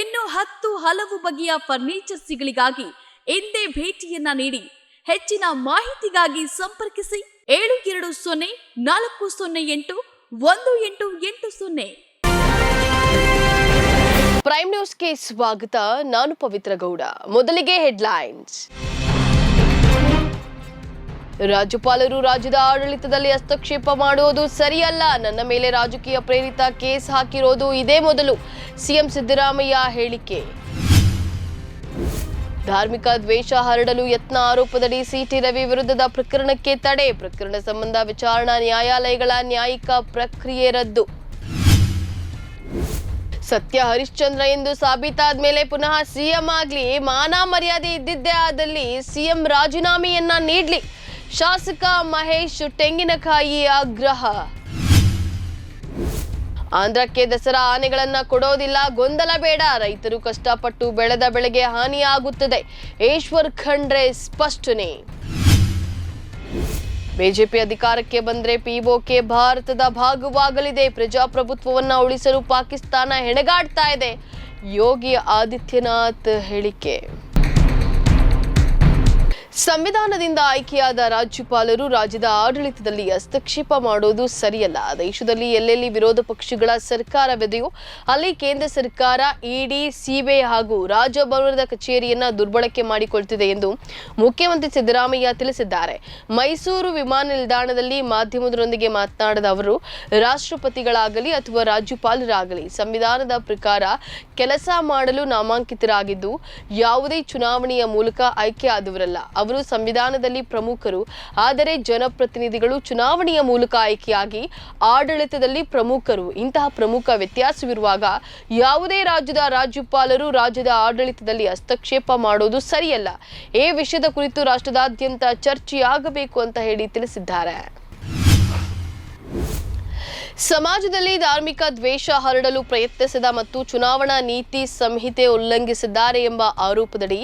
ಇನ್ನು ಹತ್ತು ಹಲವು ಬಗೆಯ ಫರ್ನಿಚರ್ಸ್ಗಳಿಗಾಗಿ ಎಂದೇ ಭೇಟಿಯನ್ನ ನೀಡಿ ಹೆಚ್ಚಿನ ಮಾಹಿತಿಗಾಗಿ ಸಂಪರ್ಕಿಸಿ ಏಳು ಎರಡು ಸೊನ್ನೆ ನಾಲ್ಕು ಸೊನ್ನೆ ಎಂಟು ಒಂದು ಎಂಟು ಎಂಟು ಸೊನ್ನೆ. ಪ್ರೈಮ್ ನ್ಯೂಸ್ಗೆ ಸ್ವಾಗತ, ನಾನು ಪವಿತ್ರ ಗೌಡ. ಮೊದಲಿಗೆ ಹೆಡ್ಲೈನ್ಸ್ ರಾಜ್ಯಪಾಲರು ರಾಜ್ಯದ ಆಡಳಿತದಲ್ಲಿ ಹಸ್ತಕ್ಷೇಪ ಮಾಡುವುದು ಸರಿಯಲ್ಲ. ನನ್ನ ಮೇಲೆ ರಾಜಕೀಯ ಪ್ರೇರಿತ ಕೇಸ್ ಹಾಕಿರೋದು ಇದೇ ಮೊದಲು. ಸಿಎಂ ಸಿದ್ದರಾಮಯ್ಯ ಹೇಳಿಕೆ. ಧಾರ್ಮಿಕ ದ್ವೇಷ ಹರಡಲು ಯತ್ನ ಆರೋಪದಡಿ ಸಿಟಿ ರವಿ ವಿರುದ್ಧದ ಪ್ರಕರಣಕ್ಕೆ ತಡೆ. ಪ್ರಕರಣ ಸಂಬಂಧ ವಿಚಾರಣಾ ನ್ಯಾಯಾಲಯಗಳ ನ್ಯಾಯಿಕ ಪ್ರಕ್ರಿಯೆ ರದ್ದು. ಸತ್ಯ ಹರಿಶ್ಚಂದ್ರ ಎಂದು ಸಾಬೀತಾದ ಮೇಲೆ ಪುನಃ ಸಿಎಂ ಆಗ್ಲಿ. ಮಾನ ಮರ್ಯಾದೆ ಇದ್ದಿದ್ದೇ ಆದಲ್ಲಿ ಸಿಎಂ ರಾಜೀನಾಮೆಯನ್ನ ನೀಡ್ಲಿ. ಶಾಸಕ ಮಹೇಶ್ ತೆಂಗಿನಕಾಯಿ ಆಗ್ರಹ. ಆಂಧ್ರಕ್ಕೆ ದಸರಾ ಆನೆಗಳನ್ನ ಕೊಡೋದಿಲ್ಲ, ಗೊಂದಲ ಬೇಡ. ರೈತರು ಕಷ್ಟಪಟ್ಟು ಬೆಳೆದ ಬೆಳೆಗೆ ಹಾನಿಯಾಗುತ್ತದೆ. ಈಶ್ವರ್ ಖಂಡ್ರೆ ಸ್ಪಷ್ಟನೆ. ಬಿಜೆಪಿ ಅಧಿಕಾರಕ್ಕೆ ಬಂದ್ರೆ ಪಿಒಕೆ ಭಾರತದ ಭಾಗವಾಗಲಿದೆ. ಪ್ರಜಾಪ್ರಭುತ್ವವನ್ನ ಉಳಿಸಲು ಪಾಕಿಸ್ತಾನ ಹೆಣಗಾಡ್ತಾ ಇದೆ. ಯೋಗಿ ಆದಿತ್ಯನಾಥ್ ಹೇಳಿಕೆ. ಸಂವಿಧಾನದಿಂದ ಆಯ್ಕೆಯಾದ ರಾಜ್ಯಪಾಲರು ರಾಜ್ಯದ ಆಡಳಿತದಲ್ಲಿ ಹಸ್ತಕ್ಷೇಪ ಮಾಡೋದು ಸರಿಯಲ್ಲ. ದೇಶದಲ್ಲಿ ಎಲ್ಲೆಲ್ಲಿ ವಿರೋಧ ಪಕ್ಷಗಳ ಸರ್ಕಾರವಿದೆಯೋ ಅಲ್ಲಿ ಕೇಂದ್ರ ಸರ್ಕಾರ, ಇಡಿ, ಸಿಬಿಐ ಹಾಗೂ ರಾಜಭವನದ ಕಚೇರಿಯನ್ನ ದುರ್ಬಳಕೆ ಮಾಡಿಕೊಳ್ತಿದೆ ಎಂದು ಮುಖ್ಯಮಂತ್ರಿ ಸಿದ್ದರಾಮಯ್ಯ ತಿಳಿಸಿದ್ದಾರೆ. ಮೈಸೂರು ವಿಮಾನ ನಿಲ್ದಾಣದಲ್ಲಿ ಮಾಧ್ಯಮದರೊಂದಿಗೆ ಮಾತನಾಡಿದ ಅವರು, ರಾಷ್ಟ್ರಪತಿಗಳಾಗಲಿ ಅಥವಾ ರಾಜ್ಯಪಾಲರಾಗಲಿ ಸಂವಿಧಾನದ ಪ್ರಕಾರ ಕೆಲಸ ಮಾಡಲು ನಾಮಾಂಕಿತರಾಗಿದ್ದು, ಯಾವುದೇ ಚುನಾವಣೆಯ ಮೂಲಕ ಆಯ್ಕೆಯಾದವರಲ್ಲ ಅವರು ಸಂವಿಧಾನದಲ್ಲಿ ಪ್ರಮುಖರು. ಆದರೆ ಜನಪ್ರತಿನಿಧಿಗಳು ಚುನಾವಣೆಯ ಮೂಲಕ ಆಯ್ಕೆಯಾಗಿ ಆಡಳಿತದಲ್ಲಿ ಪ್ರಮುಖರು. ಇಂತಹ ಪ್ರಮುಖ ವ್ಯತ್ಯಾಸವಿರುವಾಗ ಯಾವುದೇ ರಾಜ್ಯದ ರಾಜ್ಯಪಾಲರು ರಾಜ್ಯದ ಆಡಳಿತದಲ್ಲಿ ಹಸ್ತಕ್ಷೇಪ ಮಾಡೋದು ಸರಿಯಲ್ಲ. ಈ ವಿಷಯದ ಕುರಿತು ರಾಷ್ಟ್ರದಾದ್ಯಂತ ಚರ್ಚೆಯಾಗಬೇಕು ಅಂತ ಹೇಳಿ ತಿಳಿಸಿದ್ದಾರೆ. ಸಮಾಜದಲ್ಲಿ ಧಾರ್ಮಿಕ ದ್ವೇಷ ಹರಡಲು ಪ್ರಯತ್ನಿಸಿದ ಮತ್ತು ಚುನಾವಣಾ ನೀತಿ ಸಂಹಿತೆ ಉಲ್ಲಂಘಿಸಿದ್ದಾರೆ ಎಂಬ ಆರೋಪದಡಿ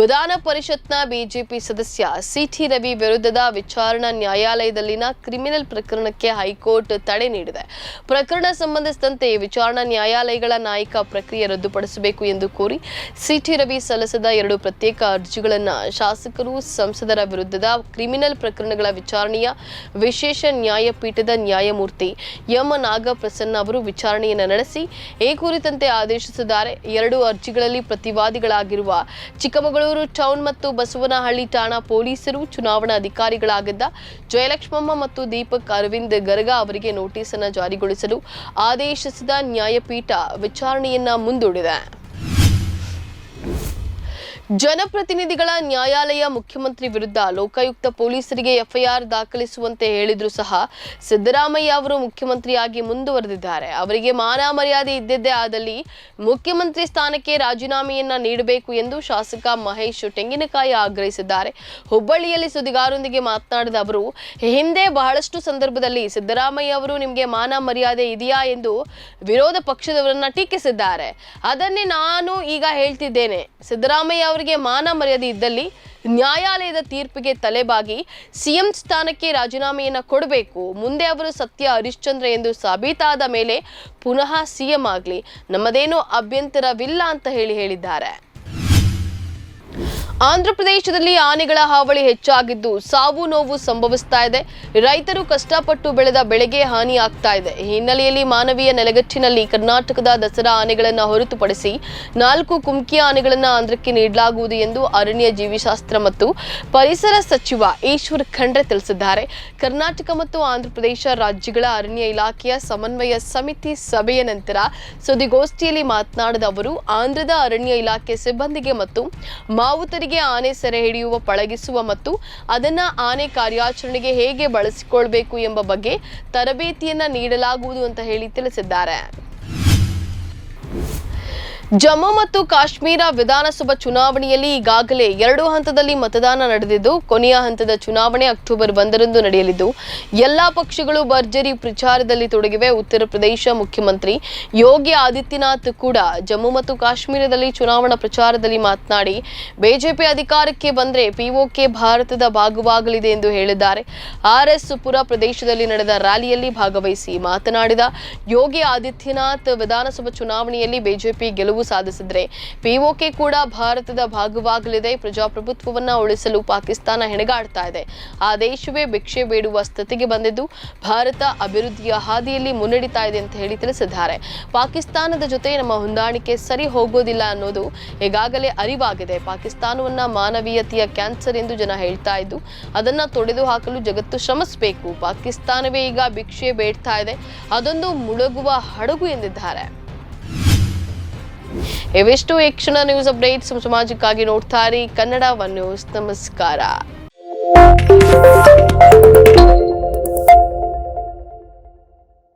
ವಿಧಾನ ಪರಿಷತ್ನ ಬಿಜೆಪಿ ಸದಸ್ಯ ಸಿಟಿ ರವಿ ವಿರುದ್ಧದ ವಿಚಾರಣಾ ನ್ಯಾಯಾಲಯದಲ್ಲಿನ ಕ್ರಿಮಿನಲ್ ಪ್ರಕರಣಕ್ಕೆ ಹೈಕೋರ್ಟ್ ತಡೆ ನೀಡಿದೆ. ಪ್ರಕರಣ ಸಂಬಂಧಿಸಿದಂತೆ ವಿಚಾರಣಾ ನ್ಯಾಯಾಲಯಗಳ ನಾಯಕ ಪ್ರಕ್ರಿಯೆ ರದ್ದುಪಡಿಸಬೇಕು ಎಂದು ಕೋರಿ ಸಿಟಿ ರವಿ ಸಲ್ಲಿಸಿದ ಎರಡು ಪ್ರತ್ಯೇಕ ಅರ್ಜಿಗಳನ್ನು ಶಾಸಕರು, ಸಂಸದರ ವಿರುದ್ಧದ ಕ್ರಿಮಿನಲ್ ಪ್ರಕರಣಗಳ ವಿಚಾರಣೆಯ ವಿಶೇಷ ನ್ಯಾಯಪೀಠದ ನ್ಯಾಯಮೂರ್ತಿ ಎಂ ನಾಗಪ್ರಸನ್ನ ಅವರು ವಿಚಾರಣೆಯನ್ನು ನಡೆಸಿ, ಈ ಕುರಿತಂತೆ ಆದೇಶಿಸಿದ್ದಾರೆ. ಎರಡು ಅರ್ಜಿಗಳಲ್ಲಿ ಪ್ರತಿವಾದಿಗಳಾಗಿರುವ ಚಿಕ್ಕಮಗಳೂರು ಟೌನ್ ಮತ್ತು ಬಸವನಹಳ್ಳಿ ಠಾಣಾ ಪೊಲೀಸರು ಚುನಾವಣಾ ಅಧಿಕಾರಿಗಳಾಗಿದ್ದ ಜಯಲಕ್ಷ್ಮಮ್ಮ ಮತ್ತು ದೀಪಕ್ ಅರವಿಂದ್ ಗರ್ಗ ಅವರಿಗೆ ನೋಟಿಸ್ ಜಾರಿಗೊಳಿಸಲು ಆದೇಶಿಸಿದ ನ್ಯಾಯಪೀಠ ವಿಚಾರಣೆಯನ್ನ ಮುಂದೂಡಿದೆ. ಜನಪ್ರತಿನಿಧಿಗಳ ನ್ಯಾಯಾಲಯ ಮುಖ್ಯಮಂತ್ರಿ ವಿರುದ್ಧ ಲೋಕಾಯುಕ್ತ ಪೊಲೀಸರಿಗೆ ಎಫ್ಐಆರ್ ದಾಖಲಿಸುವಂತೆ ಹೇಳಿದ್ರು ಸಹ ಸಿದ್ದರಾಮಯ್ಯ ಅವರು ಮುಖ್ಯಮಂತ್ರಿಯಾಗಿ ಮುಂದುವರೆದಿದ್ದಾರೆ. ಅವರಿಗೆ ಮಾನ ಮರ್ಯಾದೆ ಇದ್ದಿದ್ದೇ ಆದಲ್ಲಿ ಮುಖ್ಯಮಂತ್ರಿ ಸ್ಥಾನಕ್ಕೆ ರಾಜೀನಾಮೆಯನ್ನ ನೀಡಬೇಕು ಎಂದು ಶಾಸಕ ಮಹೇಶ್ ತೆಂಗಿನಕಾಯಿ ಆಗ್ರಹಿಸಿದ್ದಾರೆ. ಹುಬ್ಬಳ್ಳಿಯಲ್ಲಿ ಸುದ್ದಿಗಾರರೊಂದಿಗೆ ಮಾತನಾಡಿದ ಅವರು, ಹಿಂದೆ ಬಹಳಷ್ಟು ಸಂದರ್ಭದಲ್ಲಿ ಸಿದ್ದರಾಮಯ್ಯ ಅವರು ನಿಮಗೆ ಮಾನ ಮರ್ಯಾದೆ ಇದೆಯಾ ಎಂದು ವಿರೋಧ ಪಕ್ಷದವರನ್ನ ಟೀಕಿಸಿದ್ದಾರೆ. ಅದನ್ನೇ ನಾನು ಈಗ ಹೇಳ್ತಿದ್ದೇನೆ. ಸಿದ್ದರಾಮಯ್ಯ ಅವರಿಗೆ ಮಾನ ಮರ್ಯಾದೆ ಇದ್ದಲ್ಲಿ ನ್ಯಾಯಾಲಯದ ತೀರ್ಪಿಗೆ ತಲೆಬಾಗಿ ಸಿಎಂ ಸ್ಥಾನಕ್ಕೆ ರಾಜೀನಾಮೆಯನ್ನ ಕೊಡಬೇಕು. ಮುಂದೆ ಅವರು ಸತ್ಯ ಹರಿಶ್ಚಂದ್ರ ಎಂದು ಸಾಬೀತಾದ ಮೇಲೆ ಪುನಃ ಸಿಎಂ ಆಗಲಿ. ನಮ್ಮದೇನೂ ಅಭ್ಯಂತರವಿಲ್ಲ ಅಂತ ಹೇಳಿ ಹೇಳಿದ್ದಾರೆ. ಆಂಧ್ರಪ್ರದೇಶದಲ್ಲಿ ಆನೆಗಳ ಹಾವಳಿ ಹೆಚ್ಚಾಗಿದ್ದು ಸಾವು ನೋವು ಸಂಭವಿಸ್ತಾ ಇದೆ. ರೈತರು ಕಷ್ಟಪಟ್ಟು ಬೆಳೆದ ಬೆಳೆಗೆ ಹಾನಿ ಆಗ್ತಾ ಇದೆ. ಹಿನ್ನೆಲೆಯಲ್ಲಿ ಮಾನವೀಯ ನೆಲೆಗಟ್ಟಿನಲ್ಲಿ ಕರ್ನಾಟಕದ ದಸರಾ ಆನೆಗಳನ್ನು ಹೊರತುಪಡಿಸಿ ನಾಲ್ಕು ಕುಮ್ಕಿ ಆನೆಗಳನ್ನು ಆಂಧ್ರಕ್ಕೆ ನೀಡಲಾಗುವುದು ಎಂದು ಅರಣ್ಯ ಜೀವಿಶಾಸ್ತ್ರ ಮತ್ತು ಪರಿಸರ ಸಚಿವ ಈಶ್ವರ್ ಖಂಡ್ರೆ ತಿಳಿಸಿದ್ದಾರೆ. ಕರ್ನಾಟಕ ಮತ್ತು ಆಂಧ್ರಪ್ರದೇಶ ರಾಜ್ಯಗಳ ಅರಣ್ಯ ಇಲಾಖೆಯ ಸಮನ್ವಯ ಸಮಿತಿ ಸಭೆಯ ನಂತರ ಸುದ್ದಿಗೋಷ್ಠಿಯಲ್ಲಿ ಮಾತನಾಡಿದ ಅವರು, ಆಂಧ್ರದ ಅರಣ್ಯ ಇಲಾಖೆ ಸಿಬ್ಬಂದಿಗೆ ಮತ್ತು ಮಾವುತರಿಗೆ ಆನೆ ಸೆರೆ ಹಿಡಿಯುವ, ಪಳಗಿಸುವ ಮತ್ತು ಅದನ್ನ ಆನೆ ಕಾರ್ಯಾಚರಣೆಗೆ ಹೇಗೆ ಬಳಸಿಕೊಳ್ಬೇಕು ಎಂಬ ಬಗ್ಗೆ ತರಬೇತಿಯನ್ನ ನೀಡಲಾಗುವುದು ಅಂತ ಹೇಳಿ ತಿಳಿಸಿದ್ದಾರೆ. ಜಮ್ಮು ಮತ್ತು ಕಾಶ್ಮೀರ ವಿಧಾನಸಭಾ ಚುನಾವಣೆಯಲ್ಲಿ ಈಗಾಗಲೇ ಎರಡು ಹಂತದಲ್ಲಿ ಮತದಾನ ನಡೆದಿದ್ದು, ಕೊನೆಯ ಹಂತದ ಚುನಾವಣೆ ಅಕ್ಟೋಬರ್ ಒಂದರಂದು ನಡೆಯಲಿದ್ದು, ಎಲ್ಲಾ ಪಕ್ಷಗಳು ಭರ್ಜರಿ ಪ್ರಚಾರದಲ್ಲಿ ತೊಡಗಿವೆ. ಉತ್ತರ ಪ್ರದೇಶ ಮುಖ್ಯಮಂತ್ರಿ ಯೋಗಿ ಆದಿತ್ಯನಾಥ್ ಕೂಡ ಜಮ್ಮು ಮತ್ತು ಕಾಶ್ಮೀರದಲ್ಲಿ ಚುನಾವಣಾ ಪ್ರಚಾರದಲ್ಲಿ ಮಾತನಾಡಿ, ಬಿಜೆಪಿ ಅಧಿಕಾರಕ್ಕೆ ಬಂದರೆ ಪಿಒಕೆ ಭಾರತದ ಭಾಗವಾಗಲಿದೆ ಎಂದು ಹೇಳಿದ್ದಾರೆ. ಆರ್ಎಸ್ ಪುರ ಪ್ರದೇಶದಲ್ಲಿ ನಡೆದ ರ್ಯಾಲಿಯಲ್ಲಿ ಭಾಗವಹಿಸಿ ಮಾತನಾಡಿದ ಯೋಗಿ ಆದಿತ್ಯನಾಥ್, ವಿಧಾನಸಭಾ ಚುನಾವಣೆಯಲ್ಲಿ ಬಿಜೆಪಿ ಗೆಲುವು ಸಾಧಿಸಿದ್ರೆ. ಪಿಒಕೆ ಕೂಡ ಭಾರತದ ಭಾಗವಾಗಲಿದೆ. ಪ್ರಜಾಪ್ರಭುತ್ವವನ್ನ ಉಳಿಸಲು ಪಾಕಿಸ್ತಾನ ಹೆಣಗಾಡ್ತಾ ಇದೆ. ಆ ದೇಶವೇ ಭಿಕ್ಷೆ ಬೇಡುವ ಸ್ಥಿತಿಗೆ ಬಂದಿದ್ದು, ಭಾರತ ಅಭಿವೃದ್ಧಿಯ ಹಾದಿಯಲ್ಲಿ ಮುನ್ನಡೀತಾ ಇದೆ ಅಂತ ಹೇಳಿ ತಿಳಿಸಿದ್ದಾರೆ. ಪಾಕಿಸ್ತಾನದ ಜೊತೆ ನಮ್ಮ ಹೊಂದಾಣಿಕೆ ಸರಿ ಹೋಗೋದಿಲ್ಲ ಅನ್ನೋದು ಈಗಾಗಲೇ ಅರಿವಾಗಿದೆ. ಪಾಕಿಸ್ತಾನವನ್ನ ಮಾನವೀಯತೆಯ ಕ್ಯಾನ್ಸರ್ ಎಂದು ಜನ ಹೇಳ್ತಾ ಇದ್ದು, ಅದನ್ನ ತೊಡೆದು ಹಾಕಲು ಜಗತ್ತು ಶ್ರಮಿಸಬೇಕು. ಪಾಕಿಸ್ತಾನವೇ ಈಗ ಭಿಕ್ಷೆ ಬೇಡ್ತಾ ಇದೆ. ಅದೊಂದು ಮುಳುಗುವ ಹಡಗು ಎಂದಿದ್ದಾರೆ. ಇವಿಷ್ಟು ಈ ಕ್ಷಣ ನ್ಯೂಸ್ ಅಪ್ಡೇಟ್ಸ್ ಸಮಾಜಕ್ಕಾಗಿ ನೋಡ್ತಾ ಕನ್ನಡ ಒನ್ ನ್ಯೂಸ್. ನಮಸ್ಕಾರ.